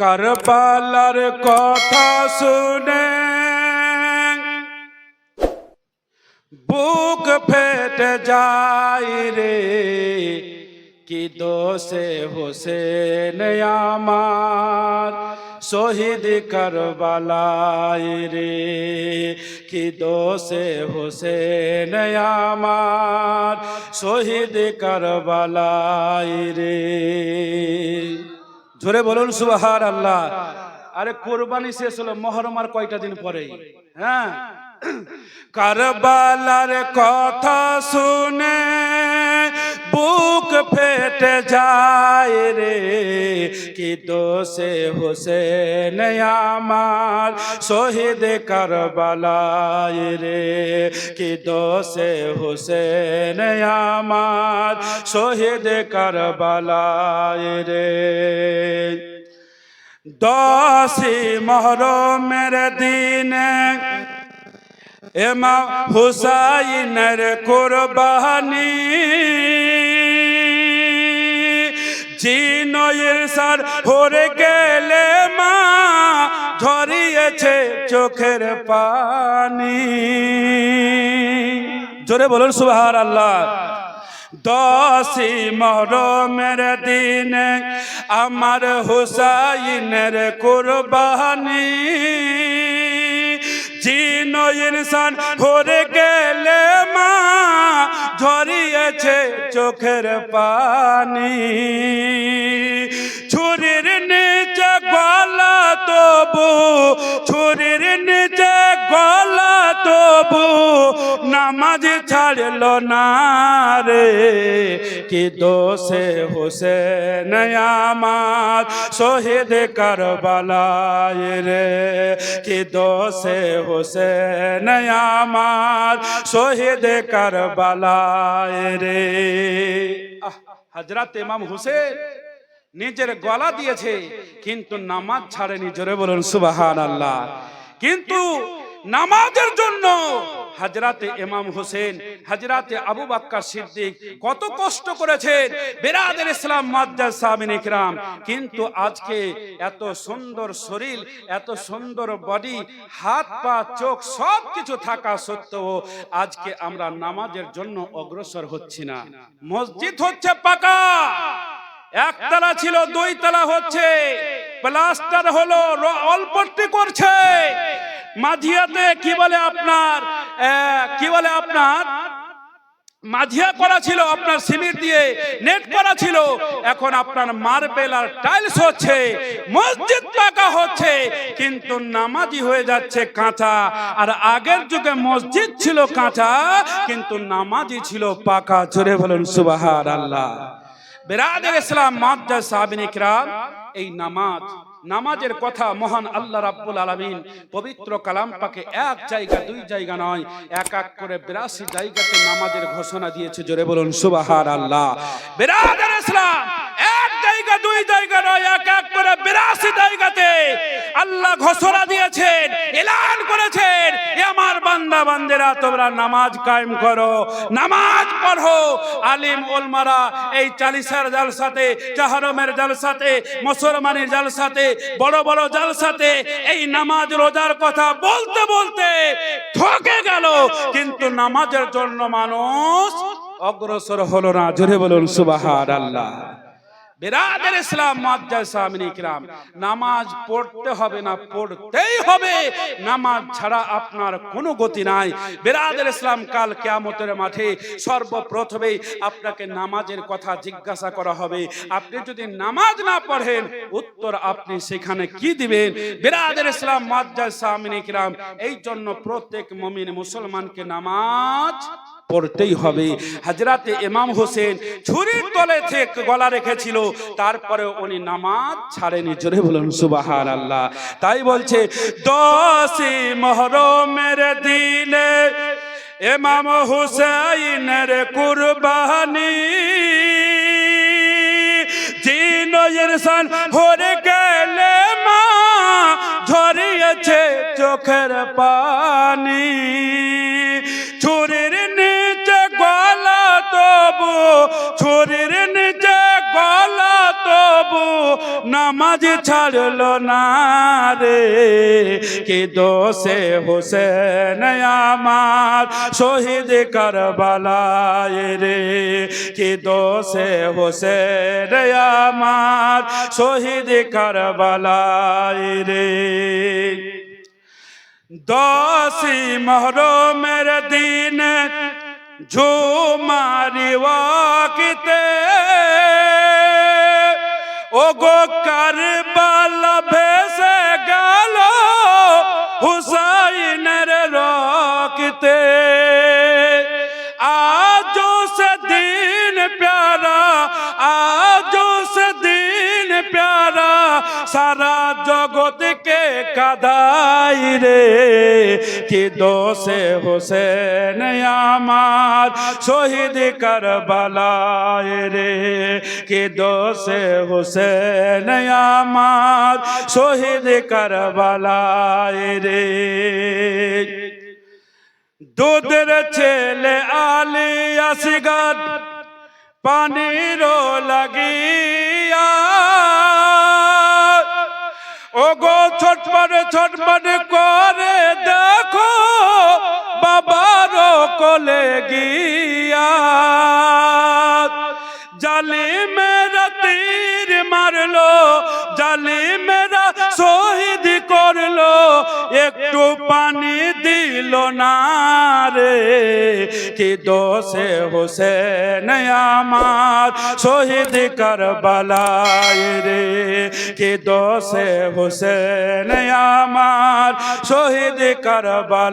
কারবালার কথা শুনে বুক ফেটে যায় রে। কি দোষে হোসেন আমার শহীদ কারবালায় রে। কি দোষে হোসেন আমার শহীদ কারবালায় রে। জোরে বলুন সুবাহার আল্লাহ আরে কোরবানি শেষ হলো মহরমার কয়টা দিন পরে হ্যাঁ? কারবালার কথা শুনে বুক ফেটে যায় রে। কি দোষে হোসেন আমার? শহীদ কারবালায় রে। কি দোষে হোসেন আমার? শহীদ কারবালায় রে। দশি মহরমের দিনে এমা হুসাইনের কোরবানি জিনয়ের সার হরে গেলে মা ঝরিয়েছে চোখের পানি। জোরে বলুন সুবহান আল্লাহ দশি মহরমের দিনে আমার হুসাইনের কোরবানি। জিন ইনসান হরে গেলে মা ঝরিয়েছে চোখের পানি। ছাড়ল না রে। কি দোষে হোসেন আমার? শহীদ কারবালায় রে। কি দোষে হোসেন আমার? শহীদ কারবালায় রে। হজরত ইমাম হুসেন নিজের গলা দিয়েছে, কিন্তু নামাজ ছাড়েনি। জোরে বলুন সুবাহান আল্লাহ কিন্তু নামাজের জন্য হাজরাতে ইমাম হোসেন হাজরাতে আবু বাক্কা সিদ্দিক কত কষ্ট করেছেন। বেরাদের ইসলাম মাদ্দাস সামিন ইকরাম। কিন্তু আজকে এত সুন্দর শরীর, এত সুন্দর বডি হাত পা, চোখ সব কিছু থাকা সত্ত্বেও আজকে আমরা নামাজের জন্য অগ্রসর হচ্ছি না। মসজিদ হচ্ছে পাকা। একতলা ছিল দুই তলা হচ্ছে। প্লাস্টার হলো, অল্পটি করছে। মাঝিয়াতে কি বলে আপনার? কি বলে আপনার? মাঝিয়া করা ছিল আপনার সিমেন্ট দিয়ে, নেট করা ছিল। এখন আপনার মার্বেল আর টাইলস হচ্ছে, মসজিদ পাকা হচ্ছে, কিন্তু নামাজি হয়ে যাচ্ছে কাঁচা। আর আগের যুগে মসজিদ ছিল কাঁচা, কিন্তু নামাজি ছিল পাকা। জোরে বলুন সুবাহার আল্লাহ বেরাদের ইসলাম মাদ্দা সাহাবিন এই নামাজ নামাজের কথা মহান আল্লাহ রাব্বুল আলামিন পবিত্র কালাম পাকে এক জায়গা, দুই জায়গা নয়, এক এক করে বিরাশি জায়গাতে নামাজের ঘোষণা দিয়েছে। জোরে বলুন সুবাহার আল্লাহ বিরাদার ইসলাম, এক জায়গা, দুই জায়গা নয়, এক এক করে বিরাশি জায়গাতে আল্লাহ ঘোষণা দিয়েছেন, এলান করেছেন, এ আমার বান্দা, বান্দেরা, তোমরা নামাজ কায়েম করো, নামাজ পড়ো। আলিম ওলমারা এই চালিসার জালসাতে, চাহরমের জালসাতে, মুসলমানের জালসাতে, বড় বড় জালসাতে এই নামাজ রোজার কথা বলতে বলতে ঠকে গেল। কিন্তু নামাজের জন্য মানুষ অগ্রসর হলো না। জোরে বলুন সুবাহার আল্লাহ বেরাদের ইসলাম ইকরাম নামাজ পড়তে হবে না, পড়তেই হবে। নামাজ ছাড়া আপনার কোনো গতি নাই। বেরাদের ইসলাম কাল কিয়ামতের মাঠে সর্বপ্রথমেই আপনাকে নামাজের কথা জিজ্ঞাসা করা হবে। আপনি যদি নামাজ না পড়েন, উত্তর আপনি সেখানে কি দিবেন? বেরাদের ইসলাম ইকরাম এই জন্য প্রত্যেক মমিন মুসলমানকে নামাজ পড়তেই হবে। হাজরাতে ইমাম হোসেন ছুরির তলে থেকে গলা রেখেছিল। তারপরে উনি নামাজ ছাড়েনি। জোরে বলুন সুবাহার আল্লাহ তাই বলছে দশই মহরমের দিনে ইমাম হুসাইনের কুরবানি জিনয়ের সান হরে নামাজ ছাড়লো না রে। কি দোষে হোসেন আমার শহীদ কারবালায় রে। কি দোষে হোসেন আমার শহীদ কারবালায় রে। দশি মহরমের দিন ঝুমারি ওয়াকিতে ও গো কারবালা ভেসে গেল হুসাইনের রকিতে। সারা জগৎকে কাদাই রে। কি দোষে হোসেন আমার শহীদ করবালায় রে। কি দোষে হোসেন আমার শহীদ করবালায় রে। দুধের ছেলে আলী আসিগার পানির গো ছটপট ছটপট করে দেখো বাবার কোলে গিয়া জালি মেরা তীর মারলো জালি মেরা শহীদ করল, একটু পানি দিল না রে। কি দোষে হোসেন আমার? শহীদ করবালায় রে কি দোষে হোসেন আমার? শহীদ করবাল